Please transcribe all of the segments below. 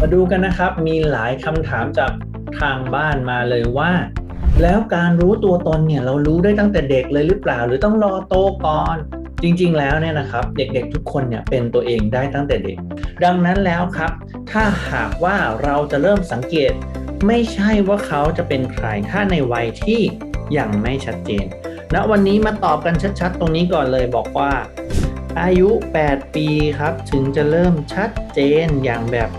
มาดูกันนะครับ มีหลายคำถามจากทางบ้านมาเลยว่า แล้วการรู้ตัวตนเนี่ยเรารู้ได้ตั้งแต่เด็กเลยหรือเปล่า หรือต้องรอโตก่อน จริง ๆ แล้วเนี่ยนะครับ เด็กๆทุกคนเนี่ยเป็นตัวเองได้ตั้งแต่เด็ก ดังนั้นแล้วครับ ถ้าหากว่าเราจะเริ่มสังเกต ไม่ใช่ว่าเขาจะเป็นใครถ้าในวัยที่ยังไม่ชัดเจนณวันนี้มาตอบกันชัดๆ ตรงนี้ก่อนเลยบอกว่าอายุ 8 ปีครับ ถึงจะเริ่มชัดเจนอย่างแบบ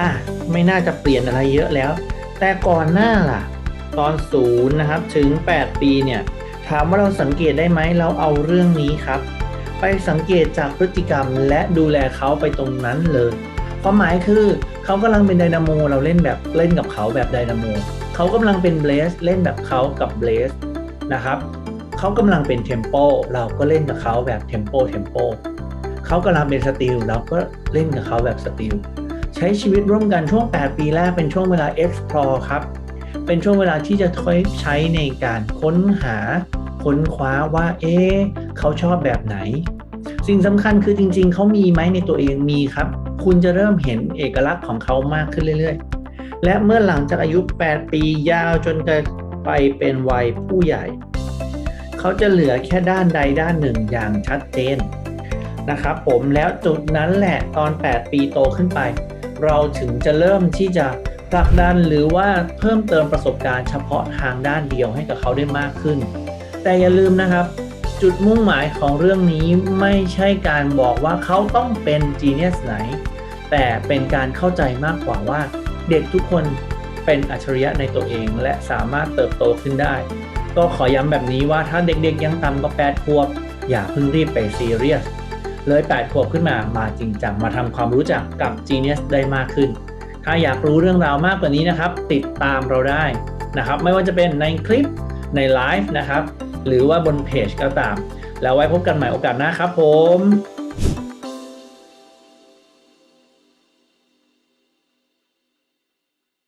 อะไม่น่าจะเปลี่ยนอะไรเยอะแล้ว แต่ก่อนหน้าล่ะ ตอนศูนย์นะครับถึง 8 ปีเนี่ยถามว่าเราสังเกตได้ไหมเราเอาเรื่องนี้ครับ ไปสังเกตจากพฤติกรรมและดูแลเขาไปตรงนั้นเลยความหมายคือเขากำลังเป็นไดนาโมเราเล่นแบบเล่นกับเขาแบบไดนาโมเขากำลังเป็นเบสเล่นแบบเขากับเบสนะครับเขากำลังเป็นเทมโปเราก็เล่นกับเขาแบบเทมโปเทมโปเขากำลังเป็นสติลเราก็เล่นกับเขาแบบสติล ใช้ชีวิตร่วมกันช่วง 8 ปีแรกเป็นช่วงเวลา explore ครับ เป็นช่วงเวลาที่จะใช้ในการค้นหาค้นคว้าว่าเอ๊เขาชอบแบบไหน สิ่งสำคัญคือจริง ๆ เขามีไหมในตัวเองมีครับ คุณจะเริ่มเห็นเอกลักษณ์ของเขามากขึ้นเรื่อย ๆ และเมื่อหลังจากอายุ 8 ปียาวจนไปเป็นวัยผู้ใหญ่ เขาจะเหลือแค่ด้านใดด้านหนึ่งอย่างชัดเจนนะครับผมแล้วจุดนั้นแหละตอน 8 ปีโตขึ้นไป เราถึงจะเริ่มที่จะผลักดันหรือว่าเพิ่มเติมประสบการณ์เฉพาะทางด้านเดียวให้กับเขาได้มากขึ้น แต่อย่าลืมนะครับ จุดมุ่งหมายของเรื่องนี้ไม่ใช่การบอกว่าเขาต้องเป็นจีเนียสไหน แต่เป็นการเข้าใจมากกว่าว่า เด็กทุกคนเป็นอัจฉริยะในตัวเองและสามารถเติบโตขึ้นได้ ก็ขอย้ำแบบนี้ว่าถ้าเด็กๆยังต่ำกว่า8ขวบ อย่าเพิ่งรีบไปซีเรียส เลย8ขวบขึ้นมามาจริงจังมาทำความรู้จักกับ Genius ได้มากขึ้น ถ้าอยากรู้เรื่องราวมากกว่านี้นะครับ ติดตามเราได้นะครับ ไม่ว่าจะเป็นในคลิปในไลฟ์นะครับ หรือว่าบนเพจก็ตาม แล้วไว้พบกันใหม่โอกาสหน้าครับผม